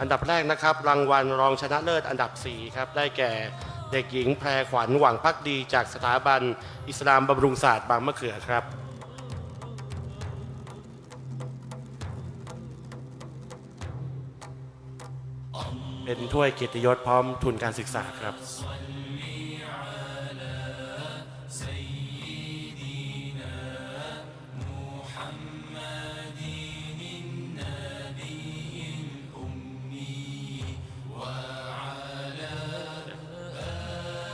อันดับแรกนะครับรางวัลรองชนะเลิศอันดับ4ครับได้แก่เด็กหญิงแพรขวัญหวังพักดี จากสถาบันอิสลามบำรุงศาสตร์บางมะเขือครับเป็นถ้วยเกียรติยศพร้อมทุนการศึกษาครับ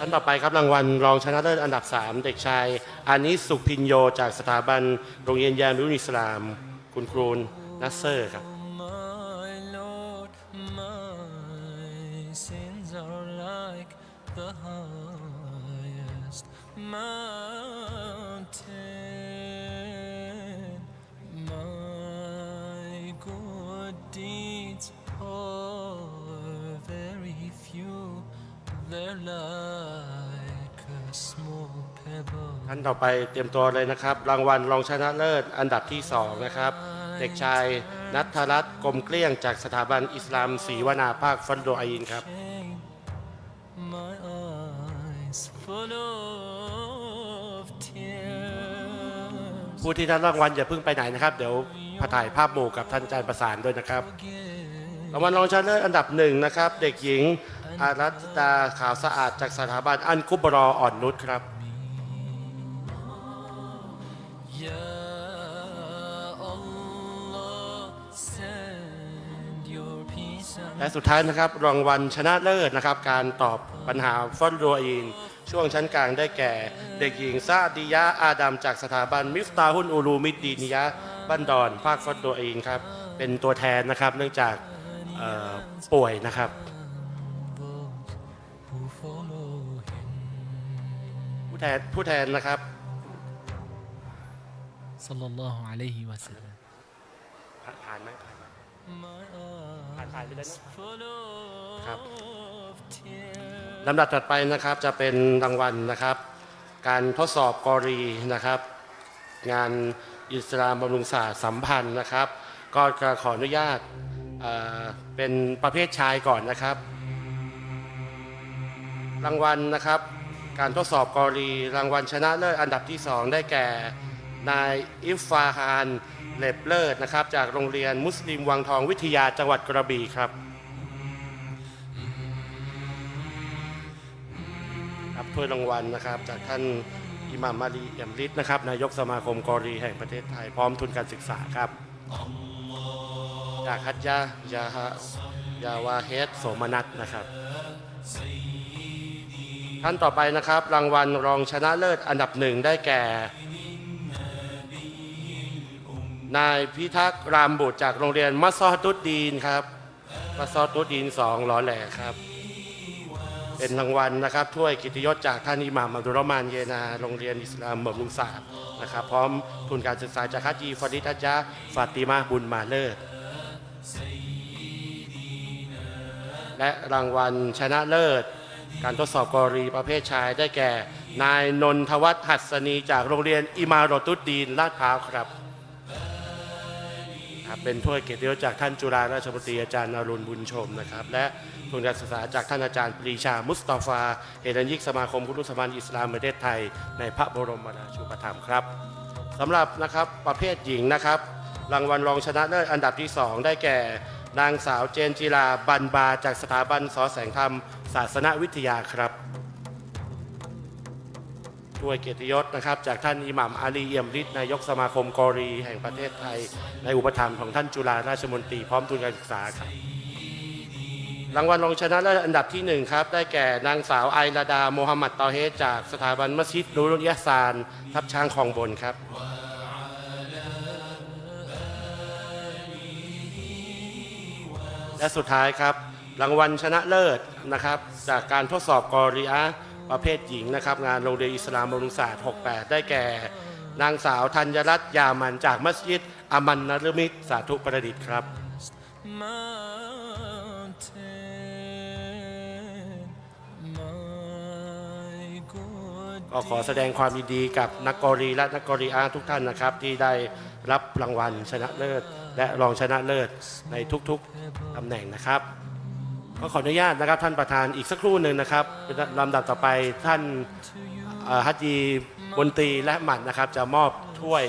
ท่านต่อไปครับรางวัลรองชนะเลิศอันดับ 3 เด็กชายอานิสสุพินโยจากสถาบันโรงเรียนยามรุนอิสลาม คุณครูนัสเซอร์ครับ ท่านต่อไปเตรียมตัวเลยนะครับ รางวัลรองชนะเลิศอันดับที่2นะครับ เด็กชายนัทรัตน์กลมเกลี้ยงจากสถาบันอิสลามศรีวนาภาคฟันโดอายินครับ shame. My eyes full of tears. ผู้ที่ได้รางวัลอย่าเพิ่งไปไหนนะครับ เดี๋ยวพาถ่ายภาพหมู่กับท่านอาจารย์ประสานด้วยนะครับรางวัลรองชนะเลิศอันดับหนึ่งนะครับ เด็กหญิงอารัตดาขาวสะอาดจากสถาบันอันกุบรออ่อนนุชครับ และสุดท้ายนะครับรางวัลชนะเลิศนะครับ การตอบปัญหาฟอนโรอินช่วงชั้นกลางได้แก่ เด็กหญิงซาดิยะอาดัมจากสถาบันมิฟตาฮุนอูรูมิดดีนิยะบ้านดอน ภาคฟอนโรอินครับ เป็นตัวแทนนะครับเนื่องจากเอ่อป่วยนะครับ who follow him. ผู้แทนผู้แทนนะครับ Sallallahu alayhi wa sallam. ผ่านผ่านไหมผ่านไหม My ผ่านผ่านไปแล้ว eyes นะ full ครับ of tears. ลำดับถัดไปนะครับจะเป็นรางวัลนะครับ การทดสอบกอรีนะครับ งานอิสลามบำรุงศาสตร์สัมพันธ์นะครับ ก็จะขออนุญาตเอ่อเป็นประเภทชายก่อนนะครับ รางวัลนะครับ การทดสอบกอรีรางวัลชนะเลิศอันดับที่ 2 ได้แก่ นายอิฟฟาฮานเลบเลิศนะครับ จากโรงเรียนมุสลิมวังทองวิทยาจังหวัดกระบี่ครับครับถ้วยรางวัลนะครับ จากท่านอิหม่ามมาลีเอี่ยมฤทธิ์นะครับ นายกสมาคมกอรีแห่งประเทศไทย พร้อมทุนการศึกษาครับ จากฮัจยะยาฮะยาวาเฮดโสมนัทนะครับ ท่านต่อไปนะครับ รางวัลรองชนะเลิศอันดับหนึ่งได้แก่ นายพิทักษ์รามบุตรจากโรงเรียนมัสซอตุดดีนครับมัสซอตุดดีนสองหล่อแหล่ครับ เป็นรางวัลนะครับถ้วยกิติยศจากท่านอิหม่ามอับดุลรอห์มานเยนาโรงเรียนอิสลามบำรุงศาสนะครับ พร้อมทุนการศึกษาจากฮัจีฟอดิตัจยะฟาติมาบุญมาเลิศและรางวัลชนะเลิศ การทดสอบกอรีประเภทชายได้แก่ นายนนทวัฒน์หัสนีจากโรงเรียนอิมารตุดดีนลาดพร้าวครับ ครับเป็นถ้วยเกียรติยศจากท่านจุฬาราชมนตรีอาจารย์อรุณบุญชมนะครับและทุนการศึกษาจากท่านอาจารย์ปรีชา มุสตาฟาเฮรัญยิกสมาคมพุทธสมานอิสลามประเทศไทย ในพระบรมราชูปถัมภ์ครับสำหรับนะครับประเภทหญิงนะครับ รางวัลรองชนะเลิศอันดับที่ 2 ได้แก่นางสาวเจนจิลาบันบา จากสถาบันสอแสงธรรม ศาสนวิทยาครับ ด้วยเกียรติยศนะครับ จากท่านอิหม่ามอาลีเอี่ยมฤทธิ์นายกสมาคมกอรีแห่งประเทศไทย ในอุปถัมภ์ของท่านจุฬาราชมนตรีพร้อมทุนการศึกษาครับรางวัลรองชนะเลิศอันดับที่หนึ่งครับ ได้แก่นางสาวไอราดาโมฮัมหมัดตอเฮดจากสถาบันมัสยิดนูรุยะซาน ทับช้างคลองบนครับและสุดท้ายครับ รางวัลชนะเลิศนะครับ จากการทดสอบกอริอา ประเภทหญิงนะครับ งานโรงเรียนอิสลามบรุงศาสตร์ 68 ได้แก่ นางสาวธัญรัตน์ยามันจากมัสยิดอามันนรมิตรสาธุประดิษฐ์ครับ ก็ขอแสดงความยินดีกับนักกอรีและนักกอรีอาทุกท่านนะครับ ที่ได้รับรางวัลชนะเลิศ และรองชนะเลิศในทุกๆตำแหน่งนะครับ ก็ขออนุญาตนะครับท่านประธานอีกสักครู่หนึ่งนะครับเป็นลำดับต่อไปท่านฮัจีบนตรีและหมัดนะครับ จะมอบถ้วย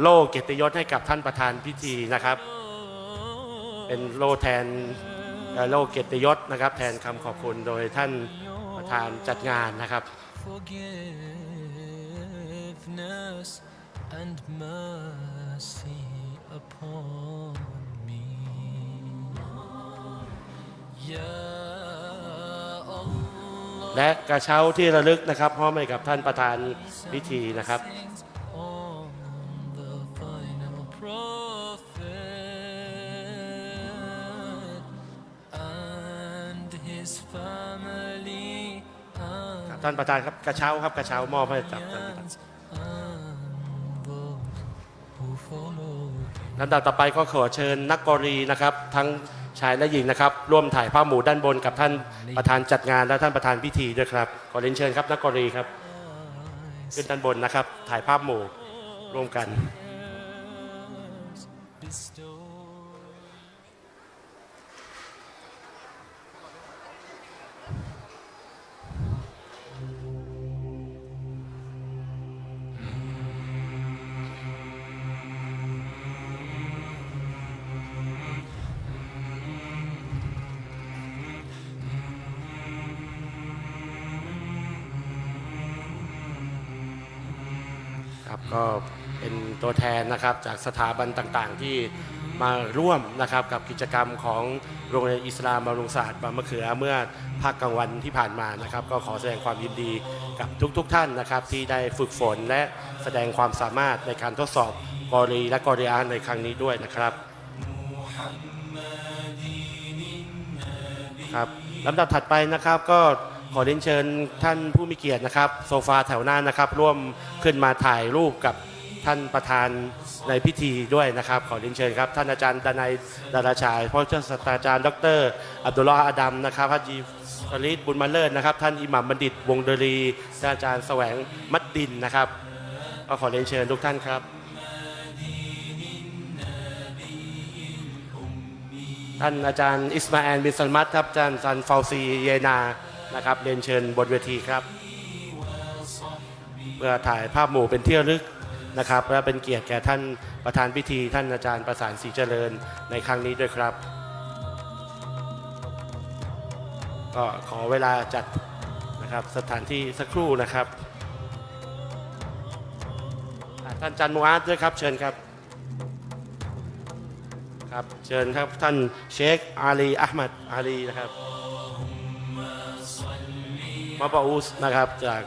โล่เกียรติยศให้กับท่านประธานพิธีนะครับ เป็นโล่แทนโล่เกียรติยศนะครับ แทนคำขอบคุณโดยท่านประธานจัดงานนะครับ and mercy upon และกระเช้าที่ระลึกนะครับมอบให้กับท่านประธานพิธีนะครับ Blessings on the final prophet and his family ครับ and ท่านประธานครับกระเช้าครับกระเช้ามอบให้กับท่านประธาน and those who follow him. ลำดับต่อไปก็ขอเชิญนักกรีนะครับ ทั้ง ชายและหญิงนะครับ ร่วมถ่ายภาพหมู่ด้านบนกับท่านประธานจัดงานและท่านประธานพิธีด้วยครับขอเรียนเชิญครับนักกรีครับขึ้นด้านบนนะครับ ถ่ายภาพหมู่ร่วมกัน ครับก็เป็นตัวแทนนะครับจากสถาบันต่างๆ ที่มาร่วมนะครับกับกิจกรรมของโรงเรียนอิสลามบำรุงศาสตร์บางมะเขือเมื่อภาคกลางวันที่ผ่านมานะครับ ก็ขอแสดงความยินดีกับทุกๆท่านนะครับ ที่ได้ฝึกฝนและแสดงความสามารถในการทดสอบกอรีและกอริอาในครั้งนี้ด้วยนะครับครับลำดับถัดไปนะครับก็ ขอเรียนเชิญท่านผู้มีเกียรตินะครับ โซฟาแถวหน้านะครับ ร่วมขึ้นมาถ่ายรูปกับท่านประธานในพิธีด้วยนะครับ ขอเรียนเชิญครับ ท่านอาจารย์ดนัยดาราชายพ่อเจ้าศาสตราจารย์ ดร อับดุลลอฮ์อาดัมนะครับฮัจจีฟริดบุญมาเลิศนะครับ ท่านอิหมัมบัณฑิต วงศ์ดรีท่านอาจารย์แสวงมัดดินนะครับก็ขอเรียนเชิญทุกท่านครับท่านอาจารย์อิสมาแอนบินซัลมัตครับอาจารย์ซันฟาวซีเยนา นะครับเรียนเชิญบนเวทีครับเพื่อถ่ายภาพหมู่เป็นเที่ระลึกนะครับและเป็นเกียรติแก่ท่านประธานพิธี ท่านอาจารย์ประสานศรีเจริญในครั้งนี้ด้วยครับ ก็ขอเวลาจัดนะครับสถานที่สักครู่นะครับท่านอาจันมูอาร์ด้วยครับเชิญครับครับเชิญครับท่านเชคอาลีอัลมัดอาลีนะครับ มาบาอุสนะครับจาก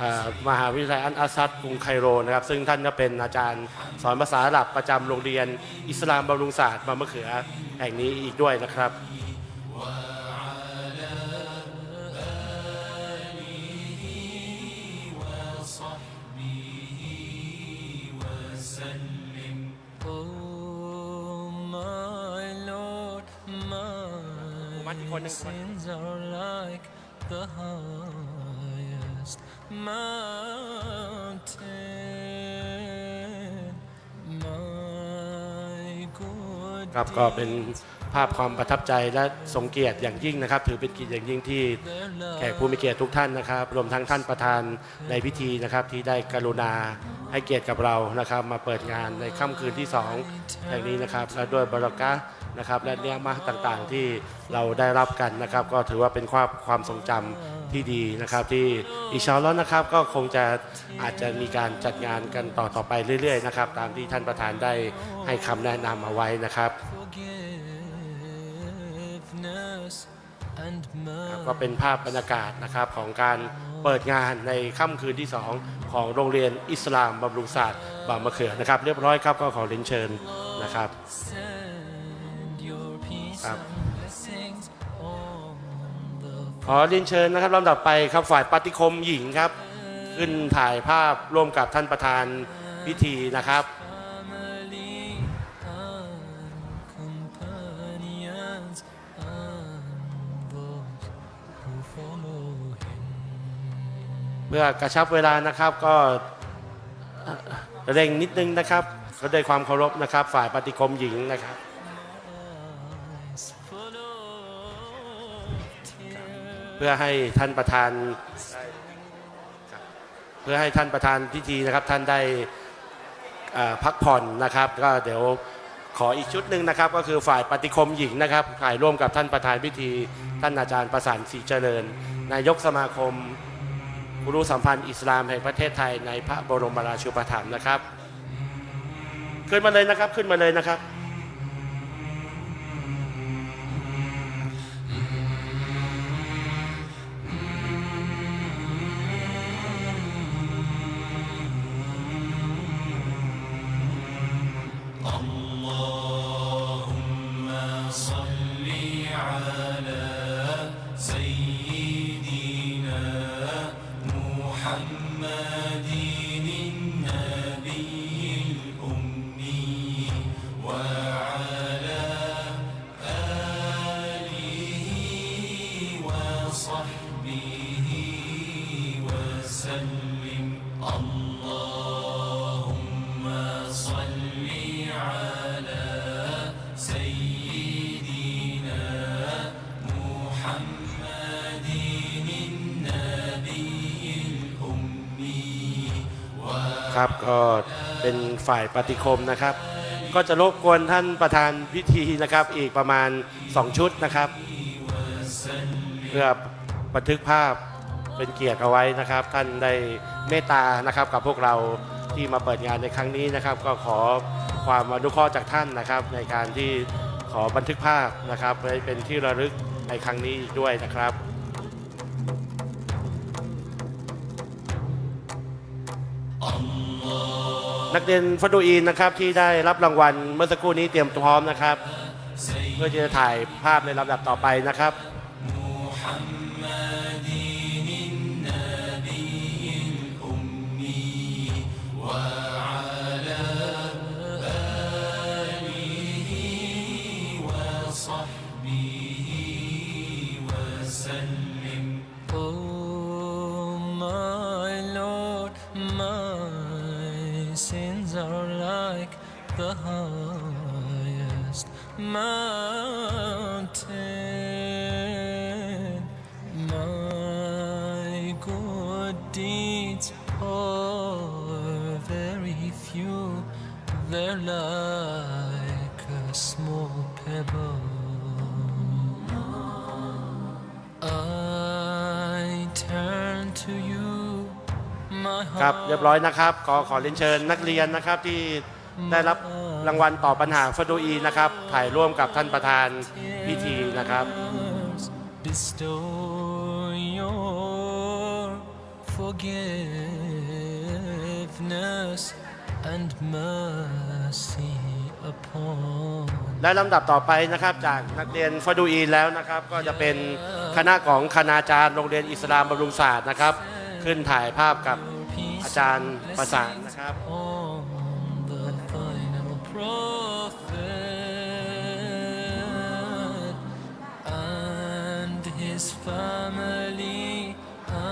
อ่ามหาวิทยาลัยอันอาซัดกรุงไคโรนะครับ ซึ่งท่านก็เป็นอาจารย์สอนภาษาอาหรับประจำโรงเรียนอิสลามบำรุงศาสตร์บางมะเขือแห่งนี้อีกด้วยนะครับ Oh my Lord, my sins are like the highest mountain. My good ครับก็เป็นภาพความประทับใจและทรงเกียรติอย่างยิ่งนะครับ ถือเป็นเกียรติอย่างยิ่งที่แขกผู้มีเกียรติทุกท่านนะครับ รวมทั้งท่านประธานในพิธีนะครับ ที่ได้กรุณาให้เกียรติกับเรานะครับ มาเปิดงานในค่ำคืนที่2แห่งนี้นะครับและด้วยบารอกะห์ นะครับและเนื้อมาต่างๆที่เราได้รับกันนะครับ ก็ถือว่าเป็นความความทรงจำที่ดีนะครับ ที่อินชาอัลลอฮ์นะครับก็คงจะอาจจะมีการจัดงานกันต่อต่อไปเรื่อยๆนะครับ ตามที่ท่านประธานได้ให้คำแนะนำเอาไว้นะครับ forgiveness and ครับก็เป็นภาพบรรยากาศนะครับของการเปิดงานในค่ำคืนที่ 2 ของโรงเรียนอิสลามบำรุงศาสตร์บางมะเขือนะครับ เรียบร้อยครับก็ขอเรียนเชิญนะครับ send your peace ครับ and blessings on the ขอเรียนเชิญนะครับลำดับไปครับฝ่ายปฏิคมหญิงครับ ขึ้นถ่ายภาพร่วมกับท่านประธานพิธีนะครับ family and companions and those who follow him. เพื่อกระชับเวลานะครับก็เอ่อเร่งนิดนึงนะครับก็ด้วยความเคารพนะครับ ฝ่ายปฏิคมหญิงนะครับ พื่อให้ท่านประธานเพื่อให้ท่านประธานพิธีนะครับ ท่านได้พักผ่อนนะครับ ก็เดี๋ยวขออีกชุดหนึ่งนะครับ ก็คือฝ่ายปฏิคมหญิงนะครับถ่ายร่วมกับท่านประธานพิธี ท่านอาจารย์ประสานศรีเจริญ นายกสมาคมกุรุสัมพันธ์อิสลามแห่งประเทศไทยในพระบรมราชูปถัมภ์นะครับ ขึ้นมาเลยนะครับขึ้นมาเลยนะครับ ก็เป็นฝ่ายปฏิคมนะครับ ก็จะรบกวนท่านประธานพิธีนะครับ อีกประมาณ 2 ชุดนะครับ เพื่อบันทึกภาพเป็นเกียรติเอาไว้นะครับ ท่านได้เมตตานะครับกับพวกเราที่มาเปิดงานในครั้งนี้นะครับ ก็ขอความอนุเคราะห์จากท่านนะครับ ในการที่ขอบันทึกภาพนะครับไว้เป็นที่ระลึกในครั้งนี้อีกด้วยนะครับ นักเรียนฟัดดูอีนนะครับที่ได้รับรางวัลเมื่อสักครู่นี้เตรียมพร้อมนะครับ เพื่อที่จะถ่ายภาพในลำดับต่อไปนะครับ they're like a small pebble. I turn to you, my ครับ heart. เรียบร้อยนะครับขอขอเรียนเชิญนักเรียนนะครับที่ได้รับรางวัลต่อบปัญหาฟัดดูอีนนะครับถ่ายร่วมกับท่านประธานพิธีนะครับ Bestow your forgiveness and mercy upon และลำดับต่อไปนะครับจากนักเรียนฟัดดูอีนแล้วนะครับ ก็จะเป็นคณะของคณาจารย์โรงเรียนอิสลามบำรุงศาสตร์นะครับ ขึ้นถ่ายภาพกับ peace อาจารย์ประสานนะครับ on the final prophet and his family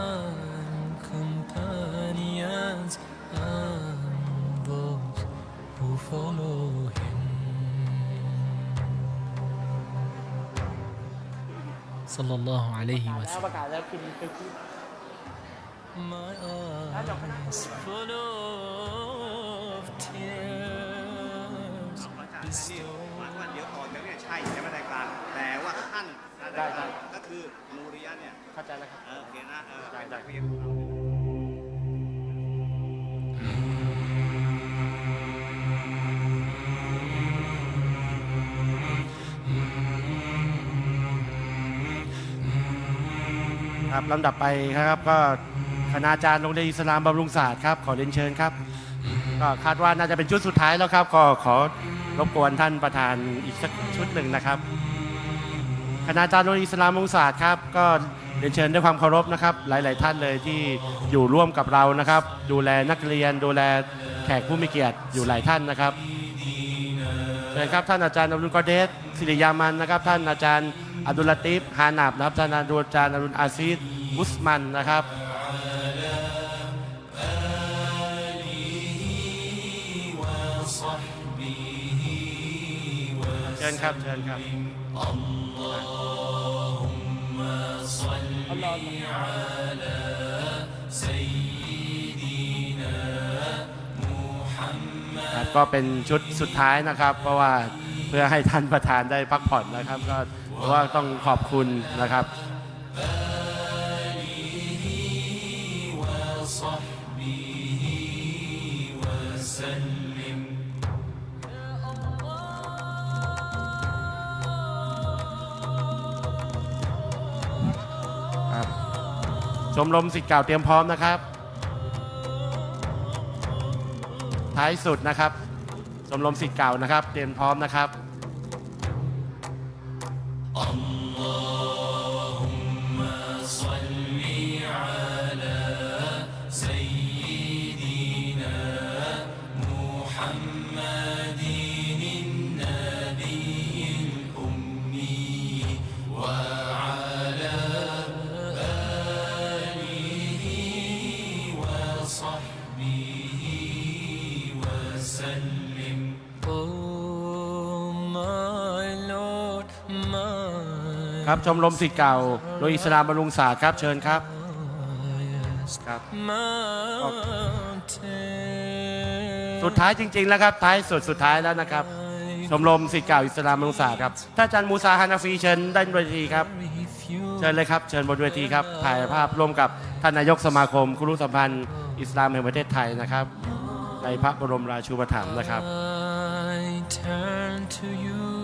and follow him สัลลัลลอฮุอะลัยฮิวะสัลลัมประกาศแล้วคุณไปพูด My eyes full of tears นี่วันวันเดี๋ยวต่อจากเนี่ยใช่ใช่ไหมรายการแต่ว่าขั้นได้ก็คือนูริยะเนี่ยเข้าใจแล้วครับโอเคนะเออได้ได้ เพียง ครับลำดับไปครับก็คณาจารย์โรงเรียนอิสลามบำรุงศาสตร์ครับขอเรียนเชิญครับก็คาดว่าน่าจะเป็นชุดสุดท้ายแล้วครับ ก็ขอรบกวนท่านประธานอีกสักชุดหนึ่งนะครับ คณาจารย์โรงเรียนอิสลามบำรุงศาสตร์ครับก็เรียนเชิญด้วยความเคารพนะครับ หลาย ๆ ท่านเลยที่อยู่ร่วมกับเรานะครับ ดูแลนักเรียนดูแลแขกผู้มีเกียรติอยู่หลายท่านนะครับ นะครับท่านอาจารย์อรุณกอเดสสิริยามันนะครับ ท่านอาจารย์อดุลติฟฮานาบนะครับท่านอาจารย์อรุณอาซีดมุสมันนะครับเชิญครับเชิญครับอัลลอฮฺ ก็เป็นชุดสุดท้ายนะครับ เพราะว่าเพื่อให้ท่านประธานได้พักผ่อนนะครับ ก็เพราะว่าต้องขอบคุณนะครับครับชมรมสิทธิ์เก่าเตรียมพร้อมนะครับ ท้ายสุดนะครับชมรมสิทธิ์เก่านะครับ เตรียมพร้อมนะครับ ครับ ชมรมสิทธิ์เก่าโดยอิสลามบำรุงศาสตร์ครับ เชิญครับ highest ครับ mountain. สุดท้ายจริง ๆ แล้วครับ ท้ายสุดสุดท้ายแล้วนะครับ ชมรมสิทธิ์เก่าอิสลามบำรุงศาสตร์ครับท่านอาจารย์มูซาฮานาฟีเชิญด้านเวทีครับ เชิญเลยครับ เชิญบนเวทีครับ ถ่ายภาพร่วมกับท่านนายกสมาคมคุรุสัมพันธ์ อิสลามแห่งประเทศไทยนะครับ ในพระบรมราชูปถัมภ์นะครับ I turn to you, my heart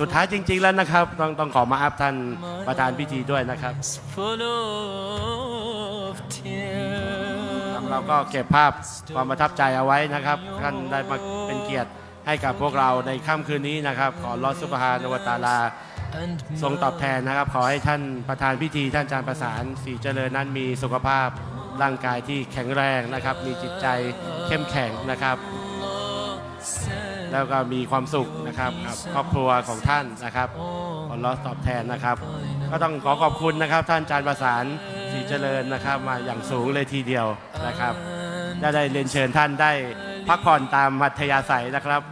สุดท้ายจริง ๆแล้วนะครับ ต้องต้องขอมาอัพท่านประธานพิธีด้วยนะครับ is full of tears. เราก็เก็บภาพความประทับใจเอาไว้นะครับ ท่านได้มาเป็นเกียรติให้กับพวกเราในค่ำคืนนี้นะครับ ขอรอดสุภานวตาลา And ทรงตอบแทนนะครับ ขอให้ท่านประธานพิธีท่านอาจารย์ประสานสีเจริญนั้นมีสุขภาพร่างกายที่แข็งแรงนะครับ มีจิตใจเข้มแข็งนะครับ said, แล้วก็มีความสุขนะครับกับครอบครัวของท่านนะครับขอรอตอบแทนนะครับ ก็ต้องขอขอบคุณนะครับ ท่านอาจารย์ประสานสีเจริญนะครับ มาอย่างสูงเลยทีเดียวนะครับได้เรียนเชิญท่านได้พักผ่อนตามมัธยาศัยนะครับ